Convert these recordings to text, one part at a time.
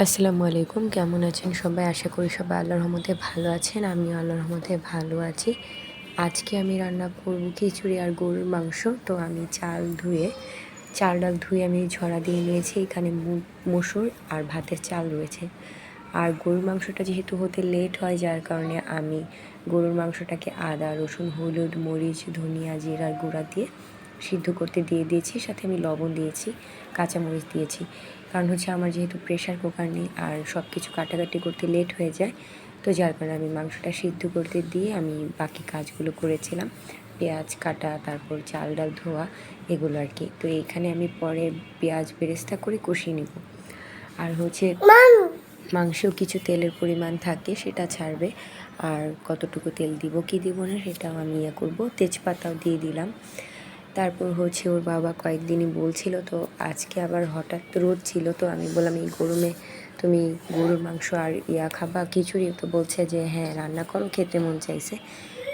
আসসালামু আলাইকুম, কেমন আছেন সবাই? আশা করি সবাই আল্লাহর রহমতে ভালো আছেন, আমিও আল্লাহর রহমতে ভালো আছি। আজকে আমি রান্না করব খিচুড়ি আর গরুর মাংস। তো আমি চাল ধুয়ে, চাল ডাল ধুয়ে আমি ঝরা দিয়ে নিয়েছি। এখানে মসুর আর ভাতের চাল রয়েছে। আর গরুর মাংসটা যেহেতু হতে লেট হয়, যার কারণে আমি গরুর মাংসটাকে আদা, রসুন, হলুদ, মরিচ, ধনিয়া জিরার গুঁড়া দিয়ে সিদ্ধ করতে দিয়ে দিয়েছি। সাথে আমি লবণ দিয়েছি, কাঁচামরিচ দিয়েছি। কারণ হচ্ছে আমার যেহেতু প্রেশার কুকার নেই আর সব কিছু কাটাকাটি করতে লেট হয়ে যায়, তো যার কারণে আমি মাংসটা সিদ্ধ করতে দিয়ে আমি বাকি কাজগুলো করেছিলাম। পেঁয়াজ কাটা, তারপর চাল ডাল ধোয়া, এগুলো আর কি। তো এইখানে আমি পরে পেঁয়াজ বেরেস্তা করে কষিয়ে নেব। আর হচ্ছে মাংসেও কিছু তেলের পরিমাণ থাকে, সেটা ছাড়বে। আর কতটুকু তেল দিব, কি দিব না, সেটাও আমি ইয়ে করব। তেজপাতাও দিয়ে দিলাম। তারপর হচ্ছে ওর বাবা কয়েকদিনই বলছিল, তো আজকে আবার হঠাৎ রোদ ছিল, তো আমি বললাম, এই গরমে তুমি গরুর মাংস আর ইয়া খাবা, খিচুড়ি? তো বলছে যে হ্যাঁ রান্না করো, খেতে মন চাইছে।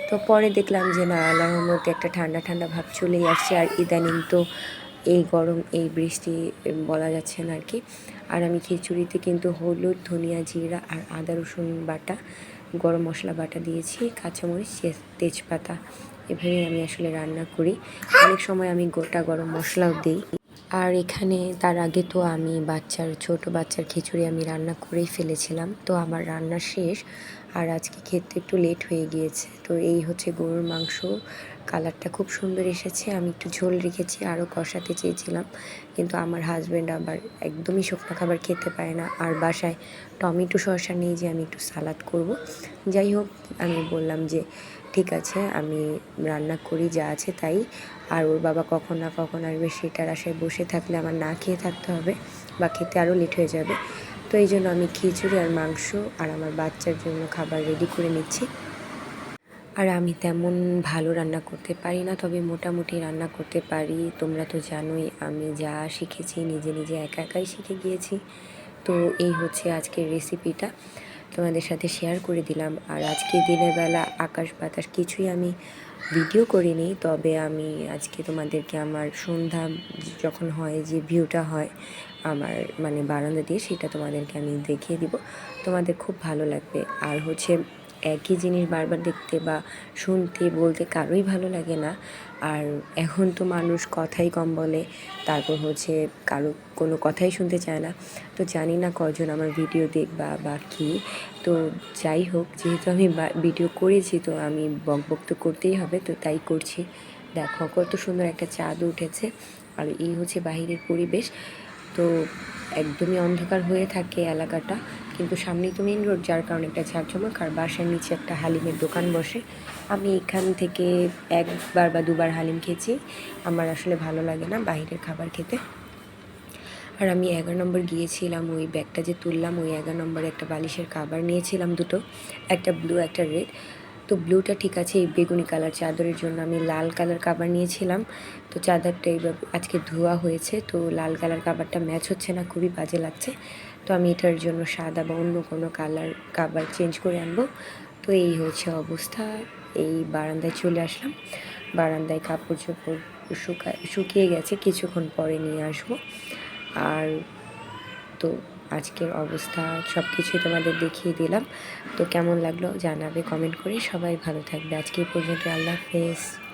তো পরে দেখলাম যে, না, আল্লাহর মধ্যে একটা ঠান্ডা ঠান্ডা ভাব চলেই আসছে। আর ইদানিং তো এই গরম, এই বৃষ্টি বলা যাচ্ছে না আর কি। আর আমি খিচুড়িতে কিন্তু হলুদ, ধনিয়া, জিরা আর আদা, রসুন বাটা গরম মশলা বাটা দিয়েছি, কাঁচামরিচ তেজপাতা। এভাবে আমি আসলে রান্না করি। অনেক সময় আমি গোটা গরম মশলাও দিই। আর এখানে তার আগে তো আমি বাচ্চার, ছোট বাচ্চার খিচুড়ি আমি রান্না করেই ফেলেছিলাম। তো আমার রান্না শেষ আর আজকে খেতে একটু লেট হয়ে গিয়েছে। তো এই হচ্ছে গরুর মাংস। কালারটা খুব সুন্দর এসেছে। আমি একটু ঝোল রেখেছি, আরও কষাতে চেয়েছিলাম। কিন্তু আমার হাজব্যান্ড আবার একদমই শুকনো খাবার খেতে পারে না। আর বাসায় টমেটো শসা নিয়ে যে আমি একটু সালাদ করব। যাই হোক, আমি বললাম যে ঠিক আছে, আমি রান্না করি, যা আছে তাই। আর ওর বাবা কখন না কখন আসবে সেটার আশায় বসে থাকলে আমার না খেয়ে থাকতে হবে বা খেতে আরও লেট হয়ে যাবে। তো এই জন্য আমি খিচুড়ি আর মাংস আর আমার বাচ্চার জন্য খাবার রেডি করে নিচ্ছি। আর আমি তেমন ভালো রান্না করতে পারি না, তবে মোটামুটি রান্না করতে পারি। তোমরা তো জানোই, আমি যা শিখেছি নিজে নিজে একা একাই শিখে গিয়েছি। তো এই হচ্ছে আজকের রেসিপিটা তোমাদের সাথে শেয়ার করে দিলাম। আর আজকে দিনের বেলা আকাশ বাতাস কিছুই আমি ভিডিও করিনি, তবে আমি আজকে তোমাদেরকে আমার সন্ধ্যা যখন হয়, যে ভিউটা হয় আমার মানে বারান্দা দিয়ে, সেটা তোমাদেরকে আমি দেখিয়ে দিব। তোমাদের খুব ভালো লাগবে। আর হচ্ছে একই জিনিস বারবার দেখতে বা শুনতে, বলতে কারোই ভালো লাগে না। আর এখন তো মানুষ কথাই কম বলে, তারপর হচ্ছে কারও কোনো কথাই শুনতে চায় না। তো জানি না কজন আমার ভিডিও দেখবা বা কী। তো যাই হোক, যেহেতু আমি ভিডিও করেছি, তো আমি বক বক তো করতেই হবে, তো তাই করছি। দেখো কত সুন্দর একটা চাঁদ উঠেছে। আর এই হচ্ছে বাহিরের পরিবেশ। তো একদমই অন্ধকার হয়ে থাকে এলাকাটা। কিন্তু সামনেই তো মেন রোড যার কারণে একটা ঝাঁকঝমক। আর বাসার নিচে একটা হালিমের দোকান বসে। আমি এখান থেকে একবার বা দুবার হালিম খেয়েছি। আমার আসলে ভালো লাগে না বাইরের খাবার খেতে। আর আমি এগারো নম্বর গিয়েছিলাম, ওই ব্যাগটা যে তুললাম, ওই এগারো নম্বরে একটা বালিশের খাবার নিয়েছিলাম দুটো। একটা ব্লু একটা রেড তো ব্লুটা ঠিক আছে, এই বেগুনি কালার চাদরের জন্য আমি লাল কালার কাবার নিয়েছিলাম। তো চাদরটা এইভাবে আজকে ধোয়া হয়েছে, তো লাল কালার কাবারটা ম্যাচ হচ্ছে না, খুবই বাজে লাগছে। তো আমি এটার জন্য সাদা বা অন্য কোনো কালার কাবার চেঞ্জ করে আনব। তো এই হচ্ছে অবস্থা, এই বারান্দায় চলে আসলাম। বারান্দায় কাপড় চোপড় শুকা, শুকিয়ে গেছে, কিছুক্ষণ পরে নিয়ে আসব। আর তো আজকের অবস্থা সব কিছুই তোমাদের দেখিয়ে দিলাম। তো কেমন লাগল জানাবে কমেন্ট করে। সবাই ভালো থাকবে। আজকে পর্যন্ত আল্লাহ হাফেজ।